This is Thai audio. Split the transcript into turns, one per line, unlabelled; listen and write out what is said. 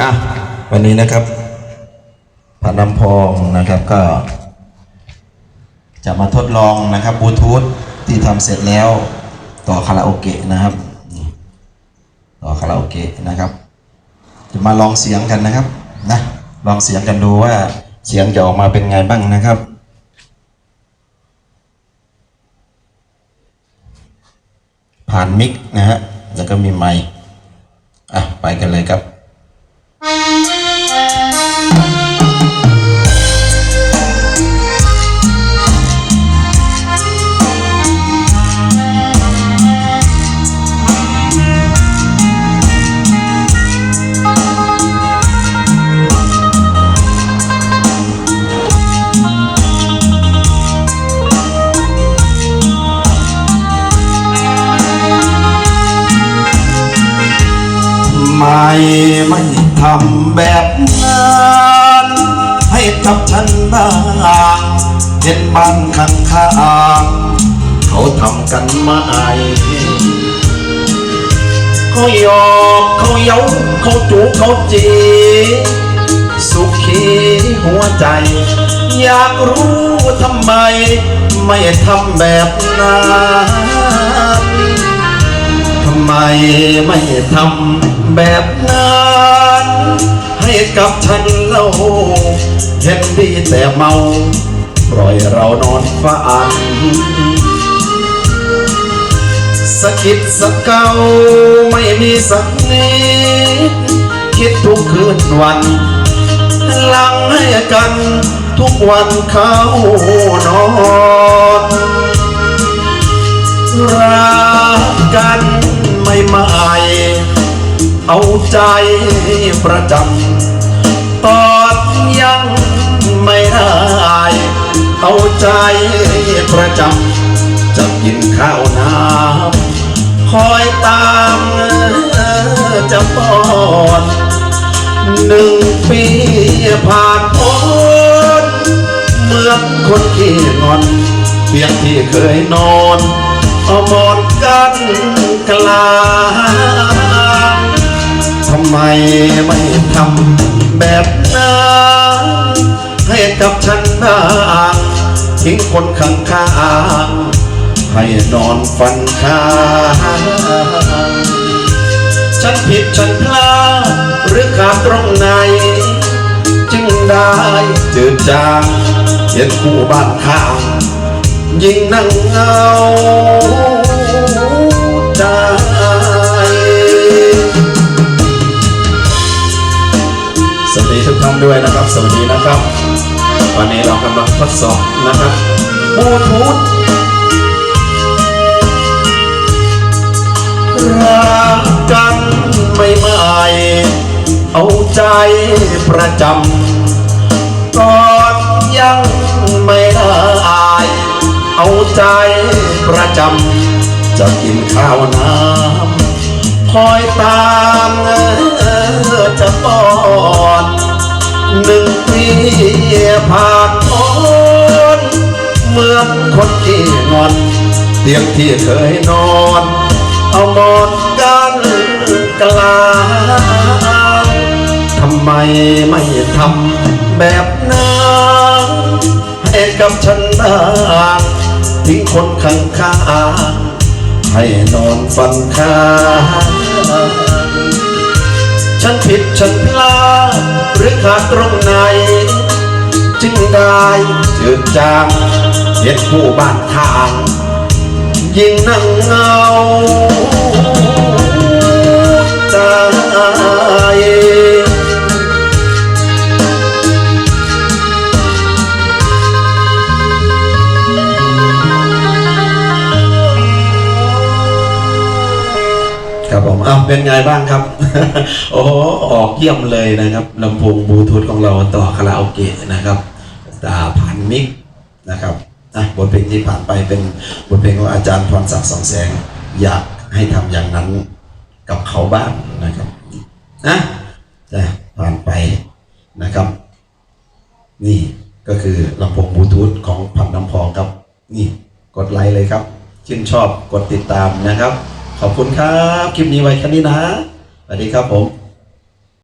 อะวันนี้นะครับพันน้ำพองนะครับก็ จะมาทดลองนะครับบลูทูธที่ทำเสร็จแล้วต่อคาราโอเกะนะครับต่อคาราโอเกะนะครับ จะมาลองเสียงกันนะครับนะลองเสียงกันดูว่าเสียงจะออกมาเป็นไงบ้างนะครับผ่านมิกนะฮะ แล้วก็มีไมค์อะ ไปกันเลยครับ ไม่ไม่ทำแบบนั้นให้กับฉันบ้างเห็นบ้านข้างข้างๆเขาทำกันมาไอเขาหยอกเขาเย้าเขาจูเขาจีสุขีหัวใจ อยากรู้ทำไม ไม่ทำแบบนั้น มไม่ทำแบบนั้นให้กับฉันเล่าเห็นดีแต่เมา ปล่อยเรานอนฝันสะกิดสะเกาไม่มีสักนิด คิดทุกคืนวันหลังให้กันทุกวันเข้านอนรัก เอาใจประจำตอนยังไม่ได้เอาใจประจำจะกินข้าวน้ำคอยตามจะป้อนหนึ่งปีผ่านพ้นเมื่อคนขี้งอนเพียงที่เคยนอนเอาหมอนกันกลางำไมไม่ทำแบบนั้นให้กับฉันบ้างทิ้งคนข้างข้างๆให้นอนฟันข้างฉันผิดฉันพลาดหรือขาดตรงไหน จึงได้เจืดจางเห็นคู่บ้านข้างยิ่งนั่งเงา วันนี้เรากำลังทดสอบนะครับบลูทูธรักกันไม่ไม่เอาใจประจำกอนยังไม่ได้เอาใจประจำจะกินข้าวน้ำคอยตามจะป้อน หนึ่งปีผ่านพ้นเมือคนที่งอนเตียงที่เคยนอน เอาหมอนกันกลางทำไมไม่ทำแบบนั้นให้กับฉันบ้างทิ้งคนข้างข้างๆให้นอนฟันข้าง ฉันผิดฉันพลาดหรือขาดตรงไหน จึงได้จืดจางเห็นผู้บ้านทาง ยิ่งนั่งเงา ครับผมอ้าวเป็นไงบ้างครับ โอ้โหออกเยี่ยมเลยนะครับลำโพงบลูทูธของเราต่อคาราโอเกะนะครับตาผ่านมิกนะครับอะบทเพลงที่ผ่านไปเป็นบทเพลงของอาจารย์พรศักดิ์สองแสง อยากให้ทำอย่างนั้นกับเขาบ้างนะครับนะจะผ่านไปนะครับ นี่ก็คือลำโพงบลูทูธของพันน้ำพองครับ นี่กดไลค์เลยครับชื่นชอบกดติดตามนะครับ ขอบคุณครับ คลิปนี้ไว้แค่นี้นะสวัสดีครับผม